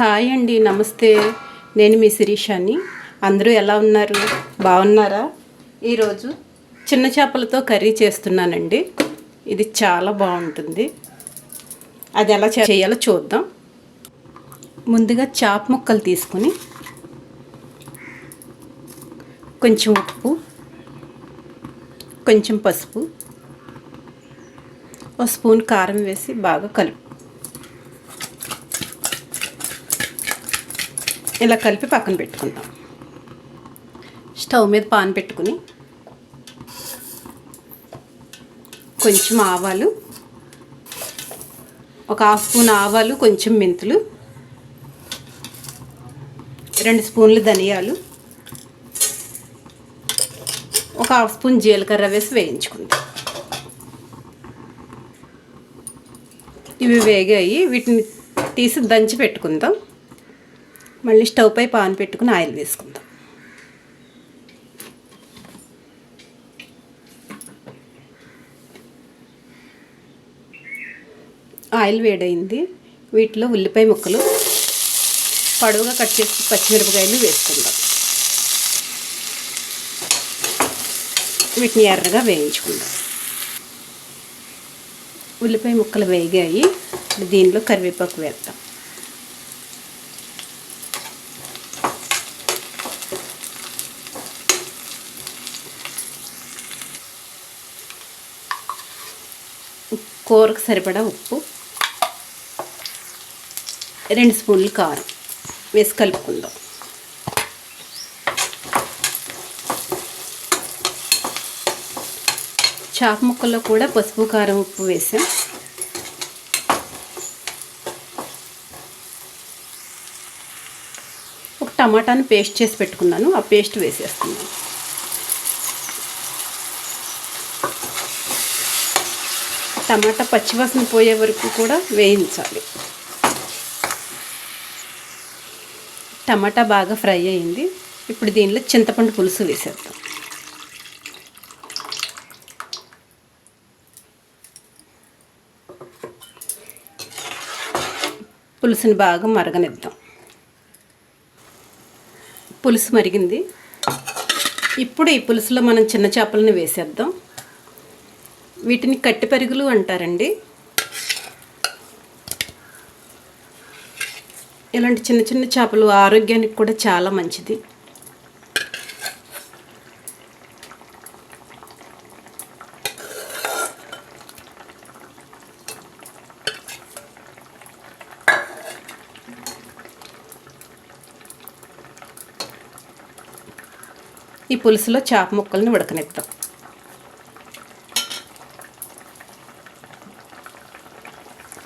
Hi అండి నమస్తే. నేను మీ శిరీషాని. అందరూ ఎలా ఉన్నారు? బాగున్నారా? ఈరోజు చిన్న చేపలతో కర్రీ చేస్తున్నానండి. ఇది చాలా బాగుంటుంది. అది ఎలా చేయాలో చూద్దాం. ముందుగా చాప ముక్కలు తీసుకుని కొంచెం ఉప్పు కొంచెం పసుపు ఒక స్పూన్ కారం వేసి బాగా కలుపు ఇలా కలిపి పక్కన పెట్టుకుందాం. స్టవ్ మీద పాన్ పెట్టుకుని కొంచెం ఆవాలు ఒక హాఫ్ స్పూన్ ఆవాలు కొంచెం మెంతులు రెండు స్పూన్లు ధనియాలు ఒక హాఫ్ స్పూన్ జీలకర్ర వేసి వేయించుకుందాం. ఇవి వేగాయి వీటిని తీసి దంచి పెట్టుకుందాం. మళ్ళీ స్టవ్ పై పాన్ పెట్టుకుని ఆయిల్ వేసుకుందాం. ఆయిల్ వేడైంది. వీటిలో ఉల్లిపాయ ముక్కలు పొడవుగా కట్ చేసి పచ్చిమిరపకాయలు వేసుకుందాం. వీటిని ఎర్రగా వేయించుకుందాం. ఉల్లిపాయ ముక్కలు వేగాయి. దీనిలో కరివేపాకు వేద్దాం. కూరకు సరిపడా ఉప్పు. రెండు స్పూన్లు కారం. వేసి కలుపుకుందాం. చాప ముక్కల్లో కూడా పసుపు కారం ఉప్పు వేసాం. ఒక టమాటాను పేస్ట్ చేసి పెట్టుకున్నాను. ఆ పేస్ట్ వేసేస్తున్నాను. టమాటా పచ్చివాసన పోయే వరకు కూడా వేయించాలి. టమాటా బాగా ఫ్రై అయింది. ఇప్పుడు దీనిలో చింతపండు పులుసు వేసేద్దాం. పులుసుని బాగా మరగనిద్దాం. పులుసు మరిగింది. ఇప్పుడు ఈ పులుసులో మనం చిన్న చేపలను వేసేద్దాం. వీటిని కట్టి పెరుగులు అంటారండి. ఇలాంటి చిన్న చిన్న చేపలు ఆరోగ్యానికి కూడా చాలా మంచిది. ఈ పులుసులో చేప ముక్కల్ని ఉడకనిద్దాం.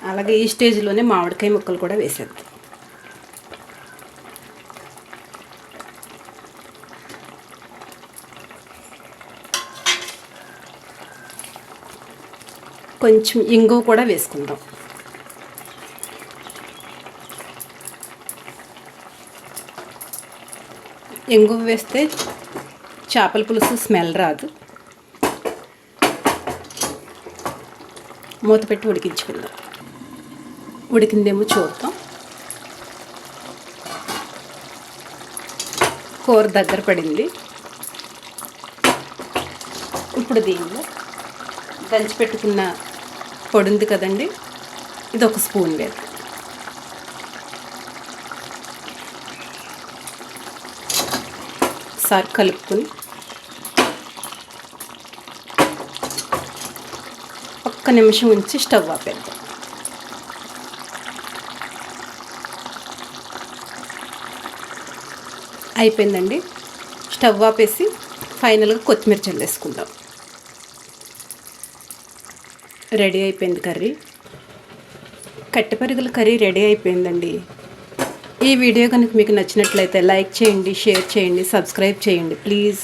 అలాగే ఈ స్టేజ్లోనే మామిడికాయ ముక్కలు కూడా వేసేద్దాం. కొంచెం ఇంగువ కూడా వేసుకుందాం. ఇంగువ వేస్తే చేపల పులుసు స్మెల్ రాదు. మూత పెట్టి ఉడికించుకుందాం. ఉడికిందేమో చూద్దాం. కూర దగ్గర పడింది. ఇప్పుడు దీనిలో దంచి పెట్టుకున్న పొడి ఉంది కదండి ఇది ఒక స్పూన్ లేదు ఒకసారి కలుపుకొని ఒక్క నిమిషం ఉంచి స్టవ్ ఆపేద్దాం. అయిపోయిందండి. స్టవ్ ఆపేసి ఫైనల్గా కొత్తిమీర చల్లేసుకుందాం. రెడీ అయిపోయింది కర్రీ. కట్టెపరుగుల కర్రీ రెడీ అయిపోయిందండి. ఈ వీడియో కనుక మీకు నచ్చినట్లయితే లైక్ చేయండి షేర్ చేయండి సబ్స్క్రైబ్ చేయండి. ప్లీజ్.